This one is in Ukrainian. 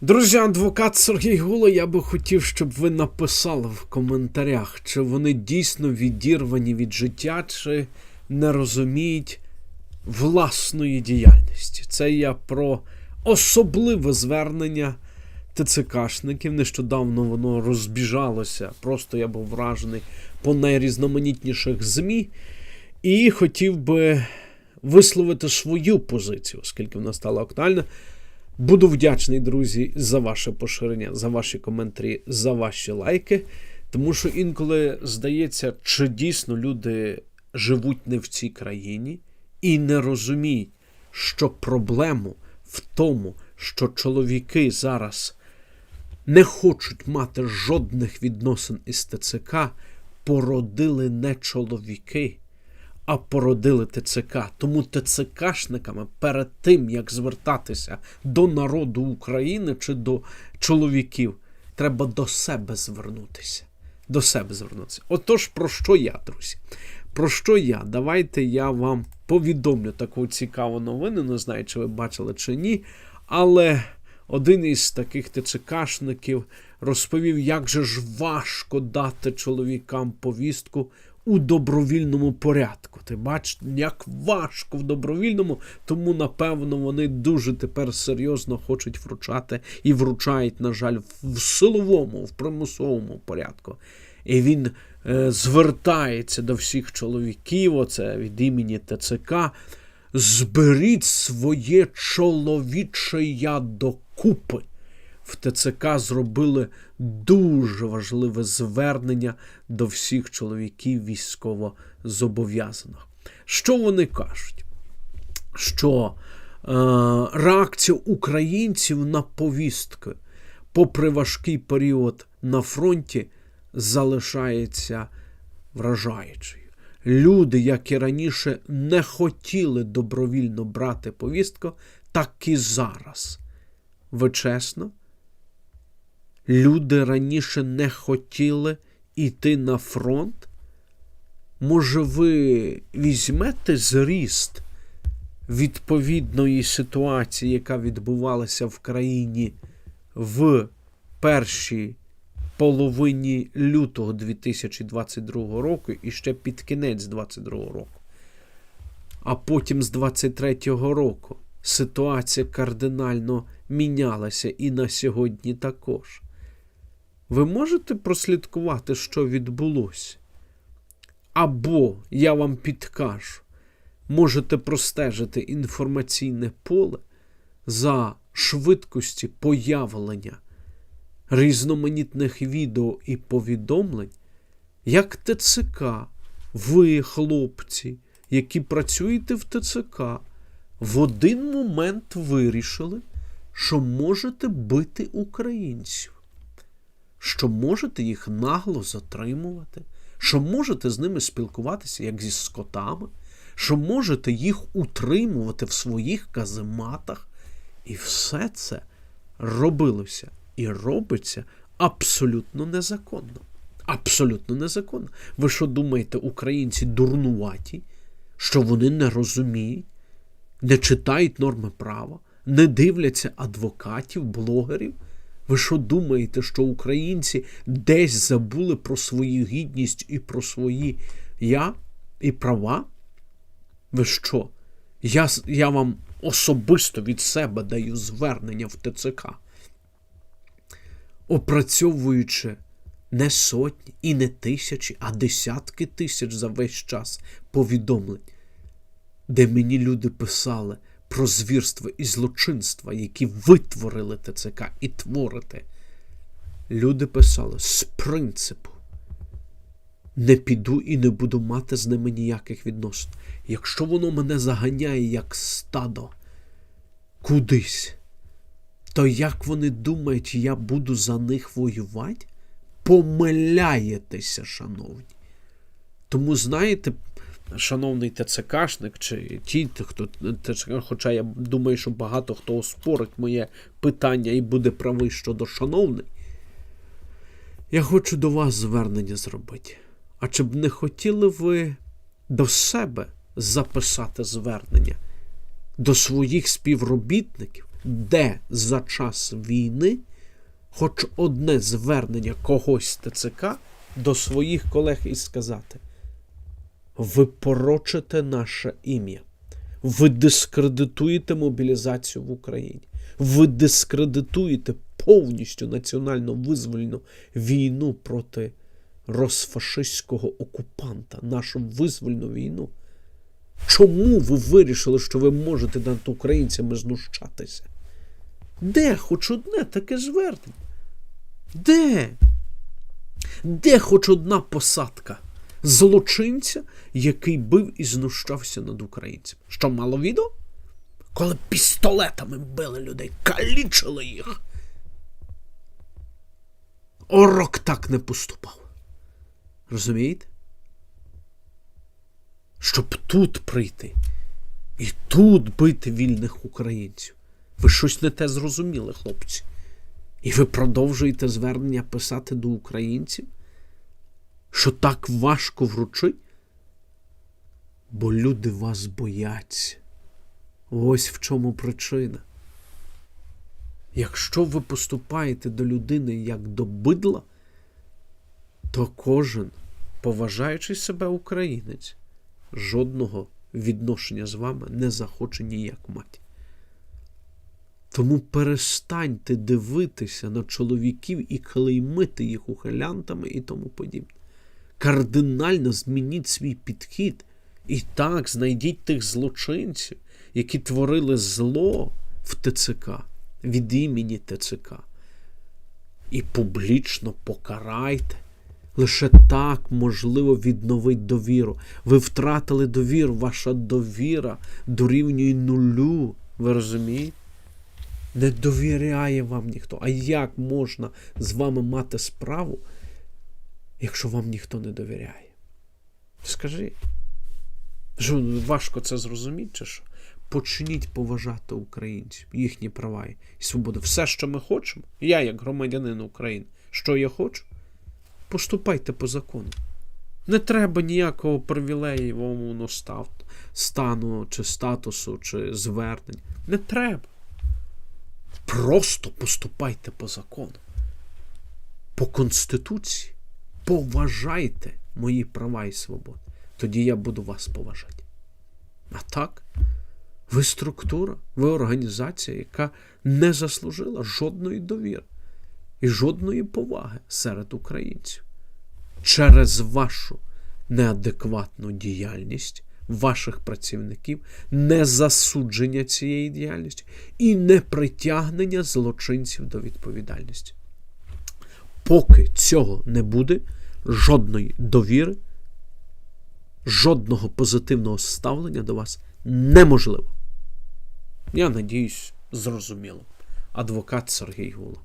Друзі, адвокат Сергій Гула, я би хотів, щоб ви написали в коментарях, чи вони дійсно відірвані від життя, чи не розуміють власної діяльності. Це я про особливе звернення ТЦКшників. Нещодавно воно розбіжалося. Просто я був вражений по найрізноманітніших ЗМІ. І хотів би висловити свою позицію, оскільки вона стала актуальна. Буду вдячний, друзі, за ваше поширення, за ваші коментарі, за ваші лайки. Тому що інколи здається, чи дійсно люди живуть не в цій країні і не розуміють, що проблему в тому, що чоловіки зараз не хочуть мати жодних відносин із ТЦК, породили не чоловіки, а породили ТЦК. Тому ТЦКшниками перед тим, як звертатися до народу України чи до чоловіків, треба до себе звернутися. До себе звернутися. Отож, про що я, друзі? Про що я? Давайте я вам повідомлю таку цікаву новину. Не знаю, чи ви бачили чи ні. Але один із таких ТЦКшників розповів, як же ж важко дати чоловікам повістку у добровільному порядку. Ти бачиш, як важко в добровільному, тому напевно вони дуже тепер серйозно хочуть вручати і вручають, на жаль, в силовому, в примусовому порядку. І він е, звертається до всіх чоловіків, оце від імені ТЦК. Зберіть своє чоловіче я докупи. В ТЦК зробили дуже важливе звернення до всіх чоловіків військово-зобов'язаних. Що вони кажуть? Що е, реакція українців на повістки, попри важкий період на фронті, залишається вражаючою. Люди, як і раніше, не хотіли добровільно брати повістку, так і зараз. Ви чесно? Люди раніше не хотіли йти на фронт? Може, ви візьмете зріст відповідної ситуації, яка відбувалася в країні в першій половині лютого 2022 року і ще під кінець 2022 року. А потім з 23-го року ситуація кардинально мінялася і на сьогодні також. Ви можете прослідкувати, що відбулося? Або я вам підкажу, можете простежити інформаційне поле за швидкості появлення різноманітних відео і повідомлень, як ТЦК, ви, хлопці, які працюєте в ТЦК, в один момент вирішили, що можете бити українців, що можете їх нагло затримувати, що можете з ними спілкуватися як зі скотами, що можете їх утримувати в своїх казематах. І все це робилося і робиться абсолютно незаконно. Абсолютно незаконно. Ви що думаєте, українці дурнуваті, що вони не розуміють, не читають норми права, не дивляться адвокатів, блогерів? Ви що думаєте, що українці десь забули про свою гідність і про свої я і права? Ви що? Я, я вам особисто від себе даю звернення в ТЦК опрацьовуючи не сотні і не тисячі, а десятки тисяч за весь час повідомлень, де мені люди писали про звірства і злочинства, які витворили ТЦК і творите. Люди писали з принципу. Не піду і не буду мати з ними ніяких відносин. Якщо воно мене заганяє як стадо кудись, то як вони думають, я буду за них воювати? Помиляєтеся, шановні. Тому, знаєте, шановний ТЦКшник, чи ті, хто ТЦК, хоча я думаю, що багато хто оспорить моє питання і буде правий щодо шановний, я хочу до вас звернення зробити. А чи б не хотіли ви до себе записати звернення, до своїх співробітників? де за час війни хоч одне звернення когось ТЦК до своїх колег і сказати: ви порочите наше ім'я, ви дискредитуєте мобілізацію в Україні, ви дискредитуєте повністю національно визвольну війну проти розфашистського окупанта, нашу визвольну війну. Чому ви вирішили, що ви можете над українцями знущатися? Де хоч одне таке звернення? Де? Де хоч одна посадка злочинця, який бив і знущався над українцями? Що мало відео? Коли пістолетами били людей, калічили їх. Орок так не поступав. Розумієте? Щоб тут прийти і тут бити вільних українців. Ви щось не те зрозуміли, хлопці. І ви продовжуєте звернення писати до українців, що так важко вручить? Бо люди вас бояться. Ось в чому причина. Якщо ви поступаєте до людини як до бидла, то кожен, поважаючи себе українець, жодного відношення з вами не захоче ніяк мати. Тому перестаньте дивитися на чоловіків і клеймити їх ухилянтами і тому подібне. Кардинально змініть свій підхід. І так знайдіть тих злочинців, які творили зло в ТЦК від імені ТЦК. І публічно покарайте. Лише так можливо відновити довіру. Ви втратили довіру, ваша довіра дорівнює нулю. Ви розумієте? Не довіряє вам ніхто. А як можна з вами мати справу, якщо вам ніхто не довіряє? Скажіть. Що важко це зрозуміти, чи що? Почніть поважати українців, їхні права і свободу. Все, що ми хочемо, я, як громадянин України, що я хочу, поступайте по закону. Не треба ніякого привілеївого став, стану, чи статусу, чи звернень. Не треба. Просто поступайте по закону. По Конституції. Поважайте мої права і свободи. Тоді я буду вас поважати. А так, ви структура, ви організація, яка не заслужила жодної довіри і жодної поваги серед українців. Через вашу неадекватну діяльність ваших працівників, незасудження цієї діяльності і непритягнення злочинців до відповідальності. Поки цього не буде, жодної довіри, жодного позитивного ставлення до вас неможливо. Я надіюсь, зрозуміло. Адвокат Сергій Гула.